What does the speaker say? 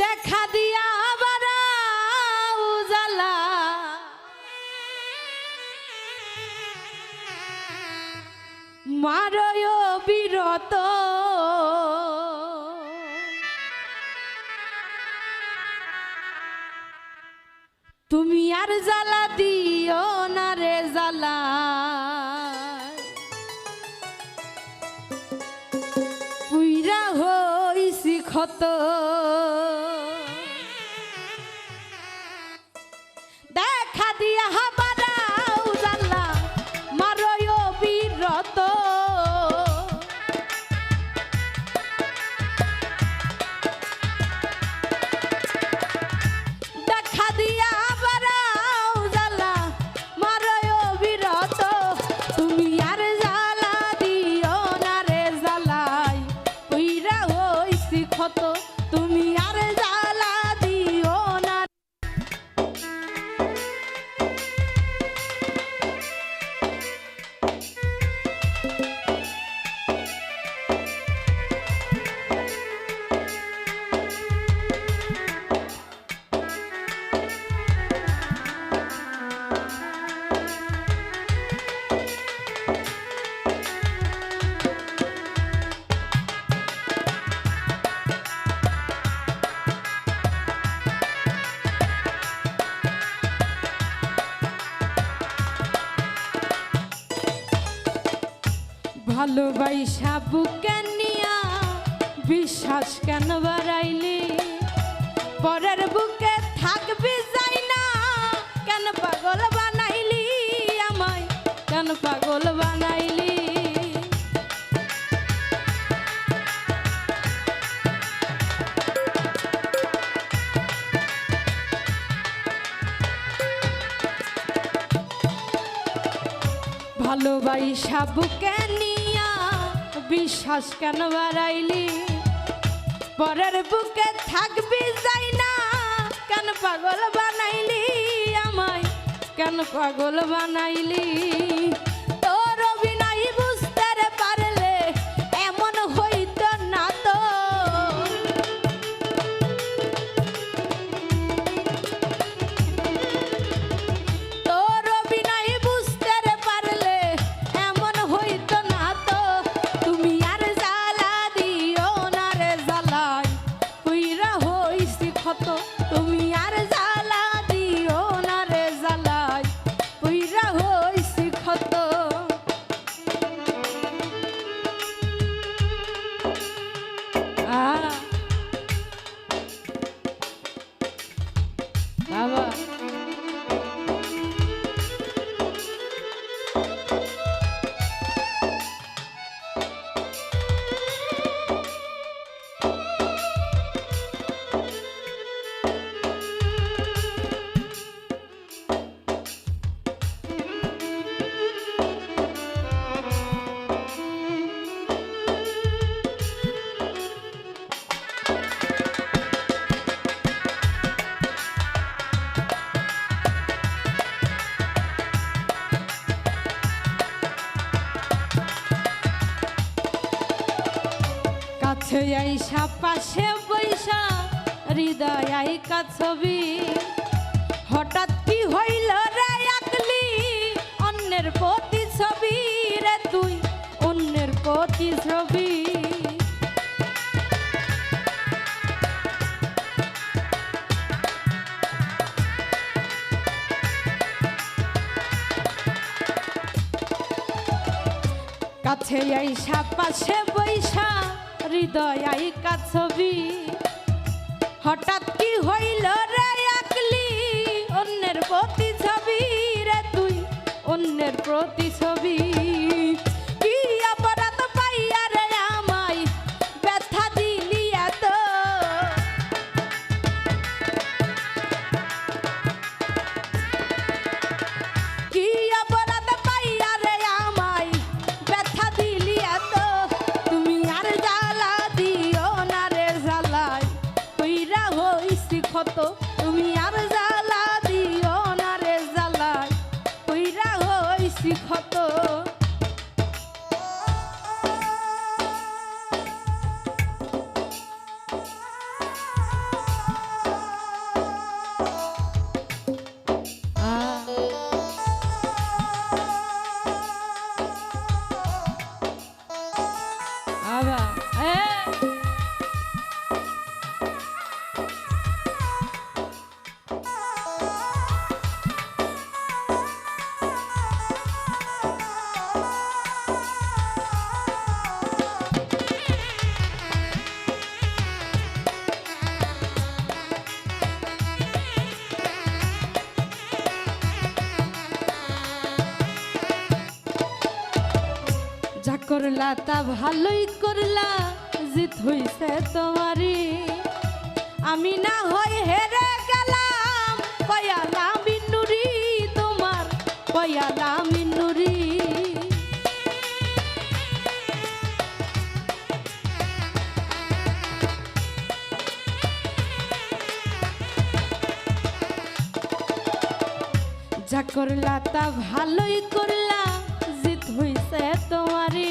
দেখা দিয়া আবার উজালা। মারয় বিরত। তুমি আর জ্বালা দিও না রে জ্বালা। পুইরা হইছি দেখা ভালোবাইসা বুকে নিয়া বিশ্বাস কেন বাড়াইলি? পরের বুকে থাকবি যাই না, কেন পাগল বানাইলি আমায়? কেন পাগল বানাইলি? ভালোবাইসা বুকে নিয়া বিশ্বাস কেন বাড়াইলি? পরের বুকে থাকবি যাই না। কেন পাগল বানাইলি আমায়? কেন পাগল বানাইলি? আইসা পাশে বৈশা হৃদয় আইকা ছবি। হঠাৎ কি হইল রে আকলি, অন্যের প্রতি ছবি রে তুই, অন্যের প্রতি ছবি কাছে আইসা পাশে বৈশা হৃদয় আইকা ছবি। হঠাৎ কি হইল রে আকলি? অন্যের প্রতি ছবি রে তুই, অন্যের প্রতি ছবি করলা, তা ভালোই করলা, জিত হইছে তোমারই। আমি না হই হেরে গেলাম কয়ালা মিন্নুরি তোমার কয়ালা মিন্নুরি যা করলা, তা ভালোই করলা, জিত হইছে তোমারে